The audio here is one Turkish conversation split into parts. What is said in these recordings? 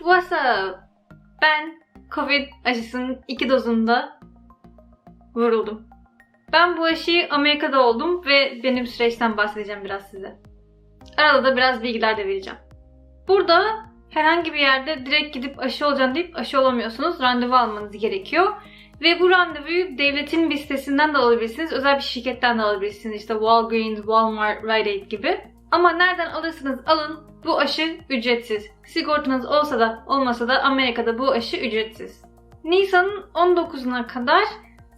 What's up? Ben Covid aşısının iki dozunda vuruldum. Ben bu aşıyı Amerika'da oldum ve benim süreçten bahsedeceğim biraz size. Arada da biraz bilgiler de vereceğim. Burada herhangi bir yerde direkt gidip aşı olacağım deyip aşı olamıyorsunuz. Randevu almanız gerekiyor. Ve bu randevuyu devletin bir sitesinden de alabilirsiniz. Özel bir şirketten de alabilirsiniz. İşte Walgreens, Walmart, Rite Aid gibi. Ama nereden alırsanız alın bu aşı ücretsiz. Sigortanız olsa da olmasa da Amerika'da bu aşı ücretsiz. Nisan'ın 19'una kadar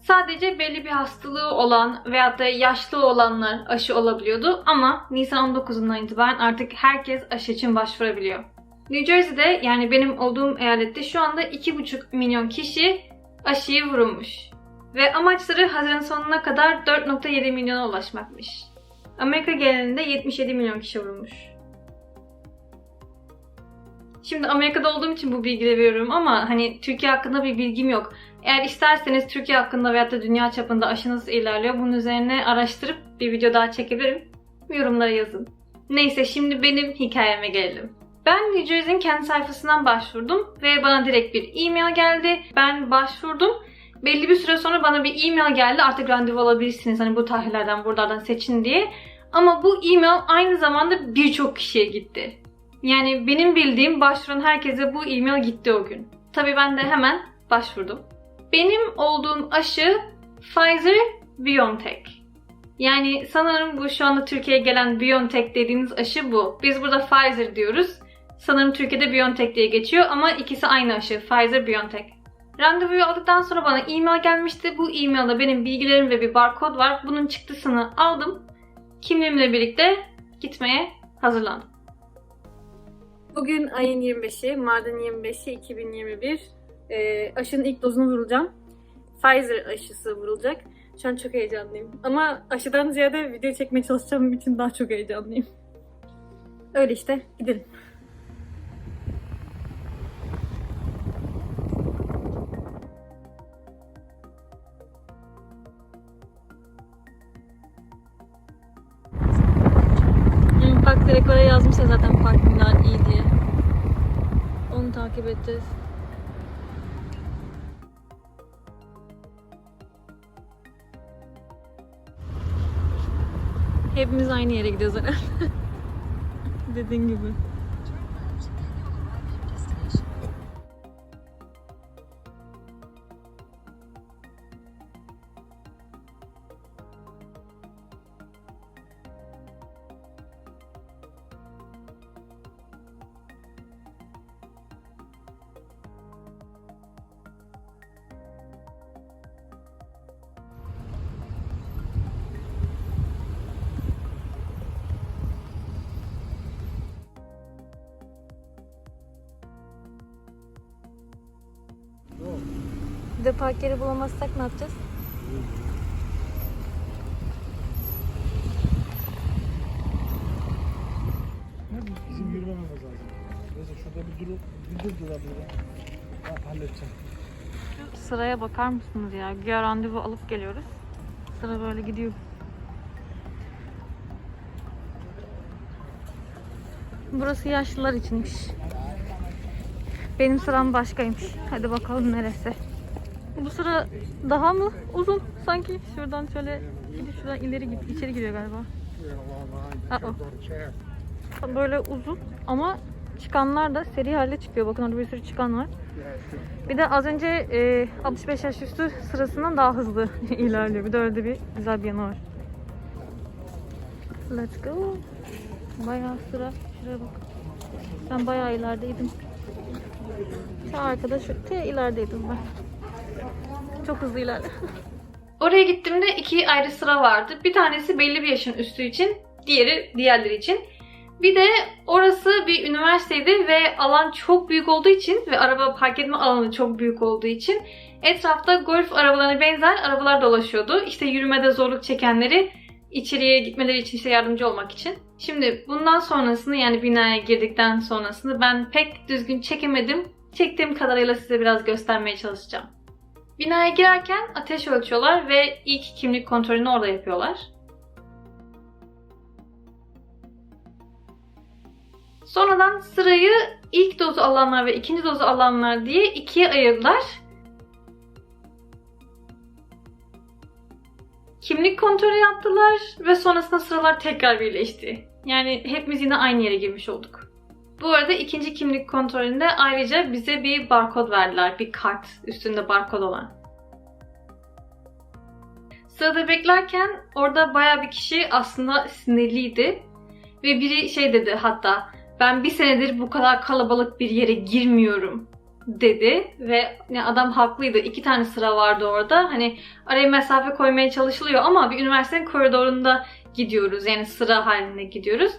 sadece belli bir hastalığı olan veyahut da yaşlı olanlar aşı olabiliyordu ama Nisan 19'undan itibaren artık herkes aşı için başvurabiliyor. New Jersey'de yani benim olduğum eyalette şu anda 2,5 milyon kişi aşıyı vurulmuş. Ve amaçları Haziran sonuna kadar 4.7 milyona ulaşmakmış. Amerika genelinde 77 milyon kişi vurulmuş. Şimdi Amerika'da olduğum için bu bilgileri veriyorum ama hani Türkiye hakkında bir bilgim yok. Eğer isterseniz Türkiye hakkında veyahut da dünya çapında aşı nasıl ilerliyor bunun üzerine araştırıp bir video daha çekebilirim. Yorumlara yazın. Neyse şimdi benim hikayeme gelelim. Ben Jersey'nin kendi sayfasından başvurdum ve bana direkt bir e-mail geldi. Ben başvurdum. Belli bir süre sonra bana bir e-mail geldi. Artık randevu alabilirsiniz. Hani bu tarihlerden buralardan seçin diye. Ama bu e-mail aynı zamanda birçok kişiye gitti. Yani benim bildiğim başvuran herkese bu e-mail gitti o gün. Tabii ben de hemen başvurdum. Benim olduğum aşı Pfizer BioNTech. Yani sanırım bu şu anda Türkiye'ye gelen BioNTech dediğimiz aşı bu. Biz burada Pfizer diyoruz. Sanırım Türkiye'de BioNTech diye geçiyor ama ikisi aynı aşı. Pfizer BioNTech. Randevuyu aldıktan sonra bana e-mail gelmişti. Bu e-mailde benim bilgilerim ve bir barkod var. Bunun çıktısını aldım. Kimliğimle birlikte gitmeye hazırlandım. Bugün ayın 25'i, Mart'ın 25'i 2021. Ee, aşının ilk dozunu vurulacağım. Pfizer aşısı vurulacak. Şu an çok heyecanlıyım. Ama aşıdan ziyade video çekmeye çalışacağım için daha çok heyecanlıyım. Öyle işte, gidelim. Direkt oraya yazmış ya zaten parkingler iyi diye. Onu takip edeceğiz. Hepimiz aynı yere gidiyoruz herhalde. Dediğin gibi. Bir de park yeri bulamazsak ne yapacağız? Bizim yürümememiz lazım. Neyse şurada bir durup bir dur durabilirim. Ha, halledeceğim. Şu sıraya bakar mısınız ya? Güya randevu alıp geliyoruz. Sıra böyle gidiyor. Burası yaşlılar içinmiş. Benim sıram başkaymış. Hadi bakalım neresi. Bu sıra daha mı uzun? Sanki şuradan şöyle gidip şuradan ileri git. içeri giriyor galiba. Uh-oh. Böyle uzun ama çıkanlar da seri halde çıkıyor. Bakın orada bir sürü çıkan var. Bir de az önce e, 65 yaş üstü sırasından daha hızlı ilerliyor. Bir de öyle bir güzel bir yanı var. Let's go. Bayağı sıra. Şuraya bak. Ben bayağı ilerideydim. Şu arkada şu te ilerideydim ben. Çok hızlı ilerle. Oraya gittiğimde iki ayrı sıra vardı. Bir tanesi belli bir yaşın üstü için, diğeri diğerleri için. Bir de orası bir üniversiteydi ve alan çok büyük olduğu için ve araba park etme alanı çok büyük olduğu için etrafta golf arabalarına benzer arabalar dolaşıyordu. İşte yürümede zorluk çekenleri içeriye gitmeleri için işte yardımcı olmak için. Şimdi bundan sonrasını yani binaya girdikten sonrasını ben pek düzgün çekemedim. Çektiğim kadarıyla size biraz göstermeye çalışacağım. Binaya girerken ateş ölçüyorlar ve ilk kimlik kontrolünü orada yapıyorlar. Sonradan sırayı ilk dozu alanlar ve ikinci dozu alanlar diye ikiye ayırdılar. Kimlik kontrolü yaptılar ve sonrasında sıralar tekrar birleşti. Yani hepimiz yine aynı yere girmiş olduk. Bu arada ikinci kimlik kontrolünde ayrıca bize bir barkod verdiler. Bir kart üstünde barkod olan. Sırada beklerken orada baya bir kişi aslında sinirliydi. Ve biri şey dedi hatta ben bir senedir bu kadar kalabalık bir yere girmiyorum dedi ve ne adam haklıydı. İki tane sıra vardı orada. Hani araya mesafe koymaya çalışılıyor ama bir üniversitenin koridorunda gidiyoruz. Yani sıra halinde gidiyoruz.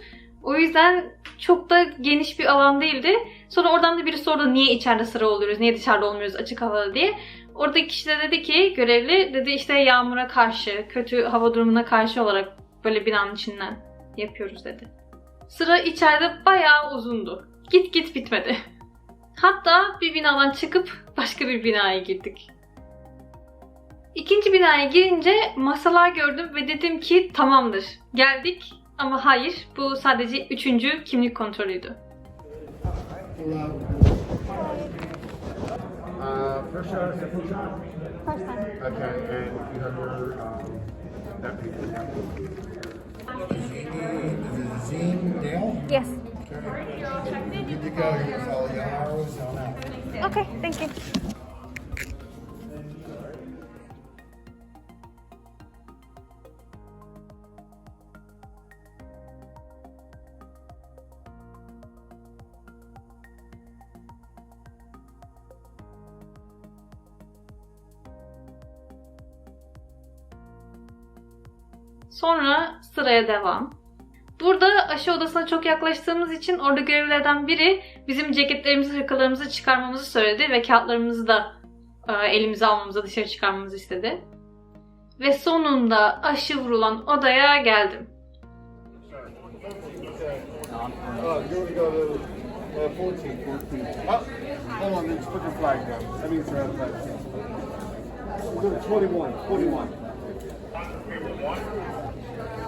O yüzden çok da geniş bir alan değildi. Sonra oradan da biri sordu niye içeride sıra oluyoruz, niye dışarıda olmuyoruz açık havada diye. Oradaki kişi de dedi ki görevli dedi işte yağmura karşı, kötü hava durumuna karşı olarak böyle binanın içinden yapıyoruz dedi. Sıra içeride bayağı uzundu. Git git bitmedi. Hatta bir binadan çıkıp başka bir binaya girdik. İkinci binaya girince masalar gördüm ve dedim ki tamamdır. Geldik ama hayır bu sadece üçüncü kimlik kontrolüydü. Uh, first shot or Sonra sıraya devam. Burada aşı odasına çok yaklaştığımız için orada görevlilerden biri bizim ceketlerimizi, hırkalarımızı çıkarmamızı söyledi ve kağıtlarımızı da e, elimize almamızı, dışarı çıkarmamızı istedi. Ve sonunda aşı vurulan odaya geldim.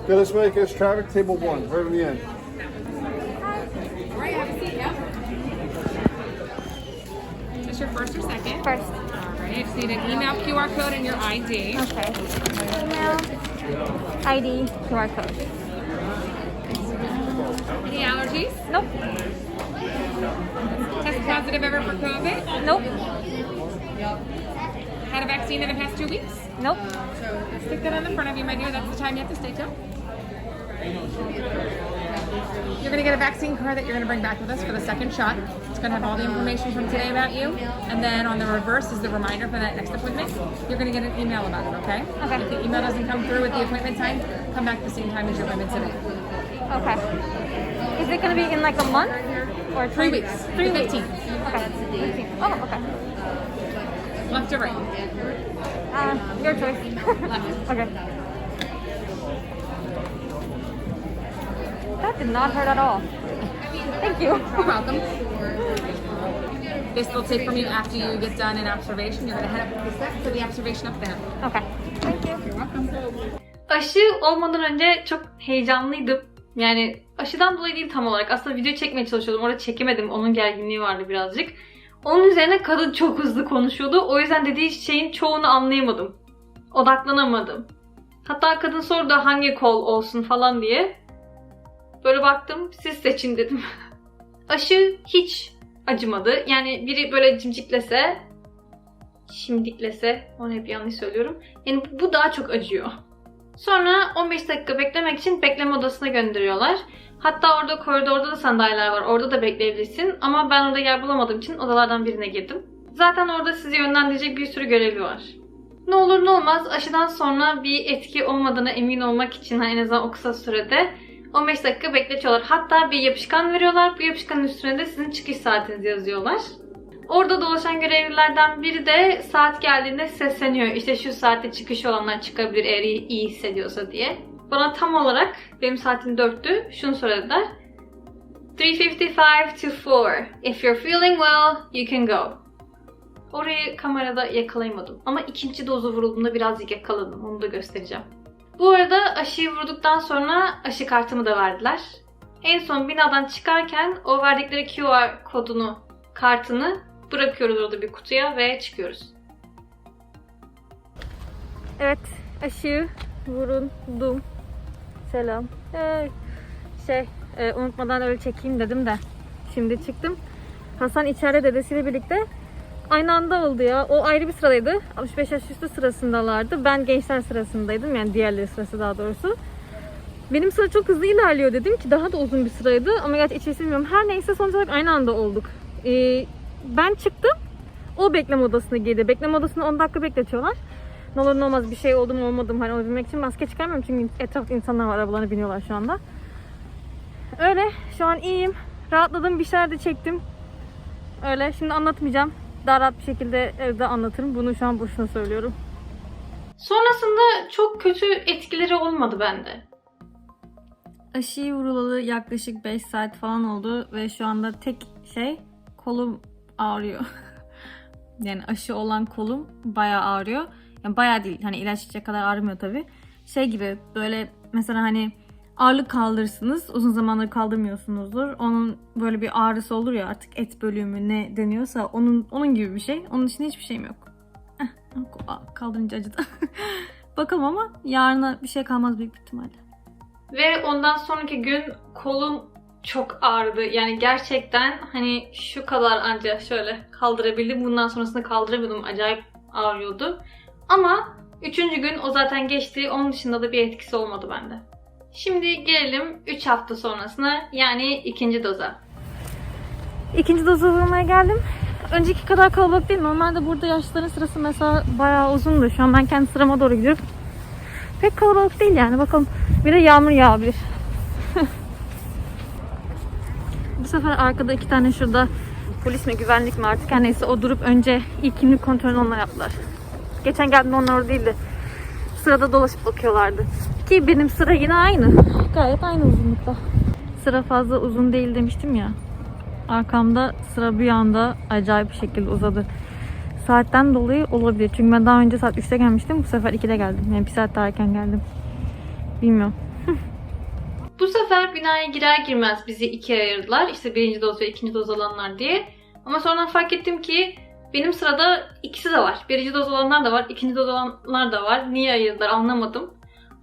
You're gonna go to, uh, fourteen, fourteen. Oh, hold on, just put your flag down. That means you're out of vaccine. Go to twenty-one, twenty-one. Okay, let's make this traffic table one, right in the end. Right, have a seat, yeah. Is your first or second? First. All right, I just need an email, QR code, and your ID. Okay. Email, ID, QR code. Any allergies? Nope. Test positive ever for COVID? Nope. Had a vaccine in the past two weeks? Nope. So Stick that on the front of you, my dear. That's the time you have to stay till. You're going to get a vaccine card that you're going to bring back with us for the second shot. It's going to have all the information from today about you. And then on the reverse is the reminder for that next appointment. You're going to get an email about it, okay? Okay. If the email doesn't come through with the appointment time, come back the same time as your appointment today. Okay. Is it gonna be in like a month or Three weeks. Three weeks. 15th. Okay. 15th. Oh, okay. Left or right? Uh, your choice. Left. okay. That did not hurt at all. Thank you. You're welcome. This will take from you after you get done in observation. You're going to head up the steps to the observation up there. Okay. Thank you. You're welcome. Aşı olmadan önce çok heyecanlıydım. Yani aşıdan dolayı değil tam olarak. Aslında video çekmeye çalışıyordum. Orada çekemedim. Onun gerginliği vardı birazcık. Onun üzerine kadın çok hızlı konuşuyordu. O yüzden dediği şeyin çoğunu anlayamadım. Odaklanamadım. Hatta kadın sordu hangi kol olsun falan diye. Böyle baktım siz seçin dedim. Aşı hiç acımadı. Yani biri böyle cimciklese, şimdiklese, onu hep yanlış söylüyorum. Yani bu daha çok acıyor. Sonra 15 dakika beklemek için bekleme odasına gönderiyorlar. Hatta orada koridorda da sandalyeler var. Orada da bekleyebilirsin. Ama ben orada yer bulamadığım için odalardan birine girdim. Zaten orada sizi yönlendirecek bir sürü görevli var. Ne olur ne olmaz aşıdan sonra bir etki olmadığına emin olmak için en azından o kısa sürede 15 dakika bekletiyorlar. Hatta bir yapışkan veriyorlar. Bu yapışkanın üstüne de sizin çıkış saatinizi yazıyorlar. Orada dolaşan görevlilerden biri de saat geldiğinde sesleniyor. İşte şu saatte çıkış olanlar çıkabilir eğer iyi, hissediyorsa diye. Bana tam olarak benim saatim 4'tü. Şunu söylediler. 3.55 to 4. If you're feeling well, you can go. Orayı kamerada yakalayamadım. Ama ikinci dozu vurulduğunda birazcık yakaladım. Onu da göstereceğim. Bu arada aşıyı vurduktan sonra aşı kartımı da verdiler. En son binadan çıkarken o verdikleri QR kodunu, kartını bırakıyoruz orada bir kutuya ve çıkıyoruz. Evet, aşıyı vuruldum. Selam. Hey. Şey, e, unutmadan öyle çekeyim dedim de. Şimdi çıktım. Hasan içeride dedesiyle birlikte aynı anda oldu ya. O ayrı bir sıradaydı. 65 yaş üstü sırasındalardı. Ben gençler sırasındaydım. Yani diğerleri sırası daha doğrusu. Benim sıra çok hızlı ilerliyor dedim ki daha da uzun bir sıraydı. Ama gerçi içerisi bilmiyorum. Her neyse sonuç olarak aynı anda olduk. Ee, ben çıktım. O bekleme odasına girdi. Bekleme odasında 10 dakika bekletiyorlar. Ne olur ne olmaz bir şey oldu mu olmadı mı hani onu bilmek için maske çıkarmıyorum çünkü etrafta insanlar var arabalarına biniyorlar şu anda. Öyle şu an iyiyim. Rahatladım bir şeyler de çektim. Öyle şimdi anlatmayacağım. Daha rahat bir şekilde evde anlatırım. Bunu şu an boşuna söylüyorum. Sonrasında çok kötü etkileri olmadı bende. Aşıyı vurulalı yaklaşık 5 saat falan oldu ve şu anda tek şey kolum ağrıyor. yani aşı olan kolum bayağı ağrıyor. Yani bayağı değil hani ilaç içecek kadar ağrımıyor tabii. Şey gibi böyle mesela hani ağırlık kaldırırsınız. Uzun zamandır kaldırmıyorsunuzdur. Onun böyle bir ağrısı olur ya artık et bölümü ne deniyorsa onun onun gibi bir şey. Onun dışında hiçbir şeyim yok. Kaldırınca acıdı. Bakalım ama yarına bir şey kalmaz büyük ihtimalle. Ve ondan sonraki gün kolum çok ağrıdı. Yani gerçekten hani şu kadar ancak şöyle kaldırabildim. Bundan sonrasında kaldıramıyordum. Acayip ağrıyordu. Ama üçüncü gün o zaten geçti. Onun dışında da bir etkisi olmadı bende. Şimdi gelelim 3 hafta sonrasına yani ikinci doza. İkinci dozu vurmaya geldim. Önceki kadar kalabalık değil. Normalde burada yaşlıların sırası mesela bayağı uzundu. Şu an ben kendi sırama doğru gidiyorum. Pek kalabalık değil yani. Bakalım bir de yağmur yağabilir. Bu sefer arkada iki tane şurada polis mi güvenlik mi artık her neyse o durup önce ilk kimlik kontrolünü onlar yaptılar. Geçen geldiğimde onlar değildi. Sırada dolaşıp bakıyorlardı. Ki benim sıra yine aynı. Gayet aynı uzunlukta. Sıra fazla uzun değil demiştim ya. Arkamda sıra bir anda acayip bir şekilde uzadı. Saatten dolayı olabilir. Çünkü ben daha önce saat 3'te gelmiştim. Bu sefer 2'de geldim. Yani bir saat daha erken geldim. Bilmiyorum. Bu sefer binaya girer girmez bizi ikiye ayırdılar. İşte birinci doz ve ikinci doz alanlar diye. Ama sonra fark ettim ki benim sırada ikisi de var. Birinci doz olanlar da var, ikinci doz olanlar da var. Niye ayırdılar anlamadım.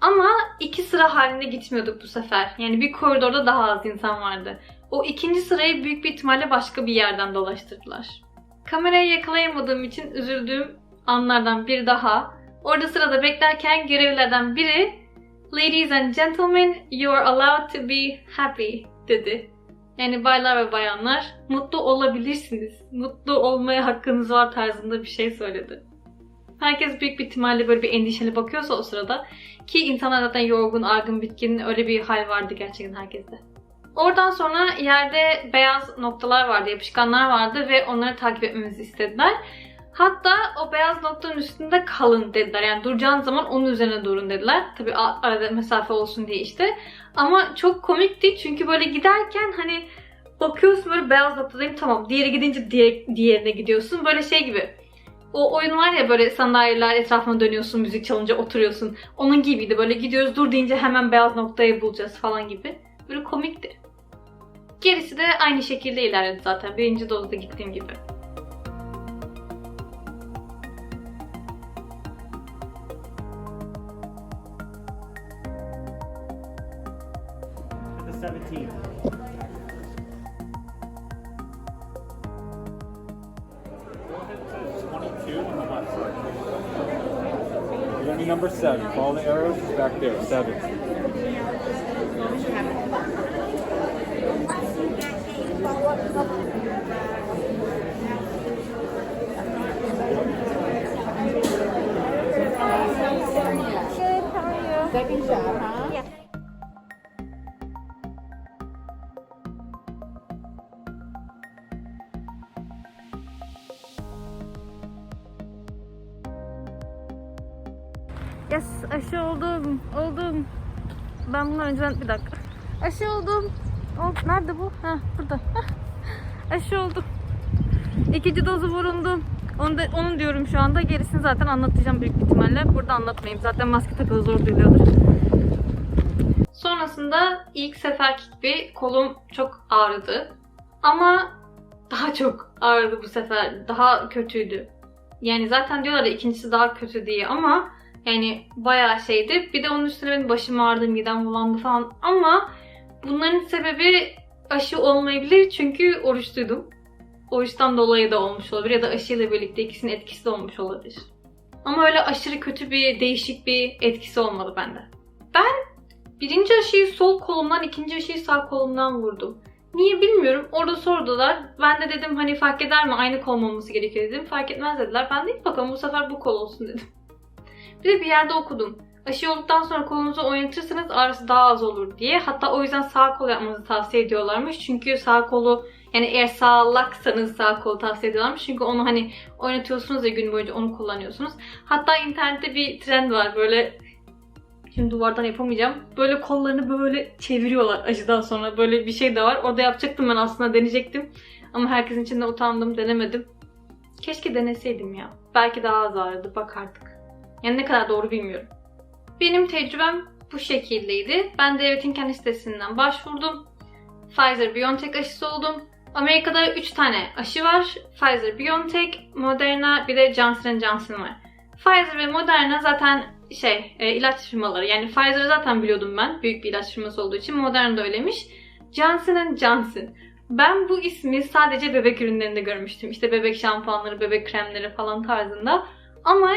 Ama iki sıra halinde gitmiyorduk bu sefer. Yani bir koridorda daha az insan vardı. O ikinci sırayı büyük bir ihtimalle başka bir yerden dolaştırdılar. Kamerayı yakalayamadığım için üzüldüğüm anlardan bir daha. Orada sırada beklerken görevlilerden biri Ladies and gentlemen, you are allowed to be happy dedi. Yani baylar ve bayanlar mutlu olabilirsiniz. Mutlu olmaya hakkınız var tarzında bir şey söyledi. Herkes büyük bir ihtimalle böyle bir endişeli bakıyorsa o sırada ki insanlar zaten yorgun, argın, bitkin öyle bir hal vardı gerçekten herkeste. Oradan sonra yerde beyaz noktalar vardı, yapışkanlar vardı ve onları takip etmemizi istediler. Hatta o beyaz noktanın üstünde kalın dediler. Yani duracağınız zaman onun üzerine durun dediler. Tabii arada mesafe olsun diye işte. Ama çok komikti çünkü böyle giderken hani bakıyorsun böyle beyaz noktadayım tamam. Diğeri gidince diğer, diğerine gidiyorsun. Böyle şey gibi. O oyun var ya böyle sandalyeler etrafına dönüyorsun, müzik çalınca oturuyorsun. Onun gibiydi. Böyle gidiyoruz dur deyince hemen beyaz noktayı bulacağız falan gibi. Böyle komikti. Gerisi de aynı şekilde ilerledi zaten. Birinci dozda gittiğim gibi. The 17. number seven. Follow the arrows back there. Seven. Second job, huh? Önceden bir dakika. Aşı oldum. Ol, nerede bu? Ha, burada. Aşı oldum. İkinci dozu vurundum. Onu da, onun diyorum şu anda. Gerisini zaten anlatacağım büyük ihtimalle. Burada anlatmayayım. Zaten maske takılı zor duyuluyordur. Sonrasında ilk seferki gibi kolum çok ağrıdı. Ama daha çok ağrıdı bu sefer. Daha kötüydü. Yani zaten diyorlar ya ikincisi daha kötü diye ama yani bayağı şeydi. Bir de onun üstüne benim başım ağrıdı, midem bulandı falan. Ama bunların sebebi aşı olmayabilir çünkü oruçluydum. Oruçtan dolayı da olmuş olabilir ya da aşıyla birlikte ikisinin etkisi de olmuş olabilir. Ama öyle aşırı kötü bir, değişik bir etkisi olmadı bende. Ben birinci aşıyı sol kolumdan, ikinci aşıyı sağ kolumdan vurdum. Niye bilmiyorum. Orada sordular. Ben de dedim hani fark eder mi? Aynı kol olması gerekiyor dedim. Fark etmez dediler. Ben de "İyi bakalım bu sefer bu kol olsun dedim. Bir de bir yerde okudum. Aşı olduktan sonra kolunuzu oynatırsanız ağrısı daha az olur diye. Hatta o yüzden sağ kol yapmanızı tavsiye ediyorlarmış. Çünkü sağ kolu yani eğer sağlaksanız sağ kolu tavsiye ediyorlarmış. Çünkü onu hani oynatıyorsunuz ya gün boyunca onu kullanıyorsunuz. Hatta internette bir trend var böyle Şimdi duvardan yapamayacağım. Böyle kollarını böyle çeviriyorlar acıdan sonra. Böyle bir şey de var. Orada yapacaktım ben aslında deneyecektim. Ama herkesin içinde utandım denemedim. Keşke deneseydim ya. Belki daha az ağrıdı bak artık. Yani ne kadar doğru bilmiyorum. Benim tecrübem bu şekildeydi. Ben devletin kendi sitesinden başvurdum. Pfizer-BioNTech aşısı oldum. Amerika'da 3 tane aşı var. Pfizer-BioNTech, Moderna bir de Johnson Johnson var. Pfizer ve Moderna zaten şey e, ilaç firmaları. Yani Pfizer'ı zaten biliyordum ben. Büyük bir ilaç firması olduğu için. Moderna da öyleymiş. Johnson Johnson. Ben bu ismi sadece bebek ürünlerinde görmüştüm. İşte bebek şampuanları, bebek kremleri falan tarzında. Ama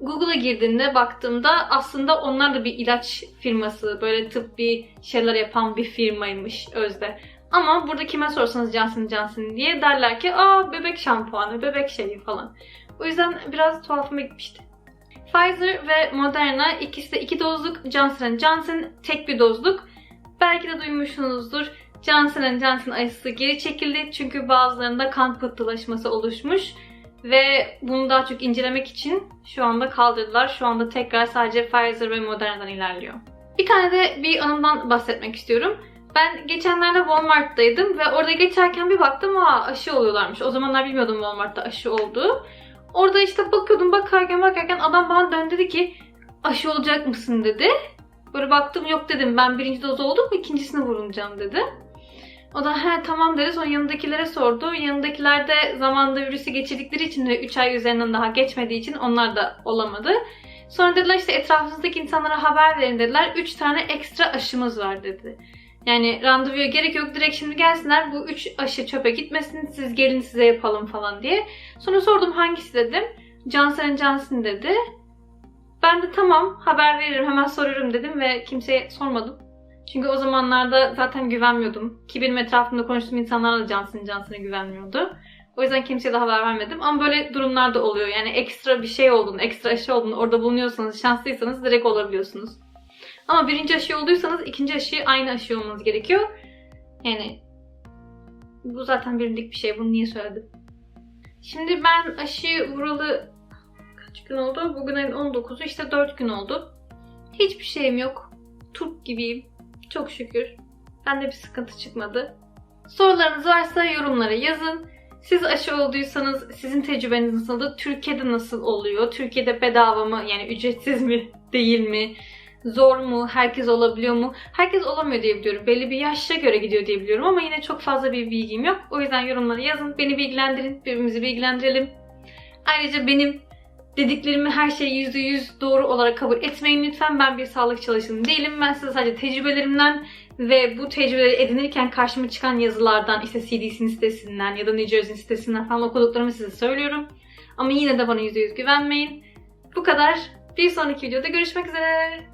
Google'a girdiğinde baktığımda aslında onlar da bir ilaç firması. Böyle tıbbi şeyler yapan bir firmaymış özde. Ama burada kime sorsanız Johnson Johnson diye derler ki aa bebek şampuanı, bebek şeyi falan. O yüzden biraz tuhafıma gitmişti. Pfizer ve Moderna ikisi de iki dozluk, Johnson Johnson tek bir dozluk. Belki de duymuşsunuzdur. Johnson Johnson aşısı geri çekildi çünkü bazılarında kan pıhtılaşması oluşmuş. Ve bunu daha çok incelemek için şu anda kaldırdılar. Şu anda tekrar sadece Pfizer ve Moderna'dan ilerliyor. Bir tane de bir anımdan bahsetmek istiyorum. Ben geçenlerde Walmart'taydım ve orada geçerken bir baktım aa aşı oluyorlarmış. O zamanlar bilmiyordum Walmart'ta aşı olduğu. Orada işte bakıyordum bakarken bakarken adam bana döndü dedi ki aşı olacak mısın dedi. Böyle baktım yok dedim ben birinci doz oldum ikincisini vurulacağım dedi. O da he tamam dedi sonra yanındakilere sordu. Yanındakiler de zamanda virüsü geçirdikleri için ve 3 ay üzerinden daha geçmediği için onlar da olamadı. Sonra dediler işte etrafınızdaki insanlara haber verin dediler. 3 tane ekstra aşımız var dedi. Yani randevuya gerek yok direkt şimdi gelsinler bu 3 aşı çöpe gitmesin siz gelin size yapalım falan diye. Sonra sordum hangisi dedim. Johnson Johnson dedi. Ben de tamam haber veririm hemen sorarım dedim ve kimseye sormadım. Çünkü o zamanlarda zaten güvenmiyordum. Ki benim etrafımda konuştuğum insanlar da Johnson Johnson'a güvenmiyordu. O yüzden kimseye de haber vermedim. Ama böyle durumlar da oluyor. Yani ekstra bir şey olduğunu, ekstra aşı olduğunu orada bulunuyorsanız, şanslıysanız direkt olabiliyorsunuz. Ama birinci aşı olduysanız ikinci aşıyı aynı aşı olmanız gerekiyor. Yani bu zaten bilindik bir şey. Bunu niye söyledim? Şimdi ben aşı vuralı kaç gün oldu? Bugün ayın 19'u işte 4 gün oldu. Hiçbir şeyim yok. Turp gibiyim. Çok şükür. Bende bir sıkıntı çıkmadı. Sorularınız varsa yorumlara yazın. Siz aşı olduysanız sizin tecrübeniz nasıldı? Türkiye'de nasıl oluyor? Türkiye'de bedava mı? Yani ücretsiz mi? Değil mi? Zor mu? Herkes olabiliyor mu? Herkes olamıyor diye biliyorum. Belli bir yaşa göre gidiyor diye biliyorum ama yine çok fazla bir bilgim yok. O yüzden yorumlara yazın. Beni bilgilendirin. Birbirimizi bilgilendirelim. Ayrıca benim dediklerimi her şeyi %100 doğru olarak kabul etmeyin lütfen. Ben bir sağlık çalışanı değilim. Ben size sadece tecrübelerimden ve bu tecrübeleri edinirken karşıma çıkan yazılardan, işte CDC'nin sitesinden ya da New Jersey'nin sitesinden falan okuduklarımı size söylüyorum. Ama yine de bana %100 güvenmeyin. Bu kadar. Bir sonraki videoda görüşmek üzere.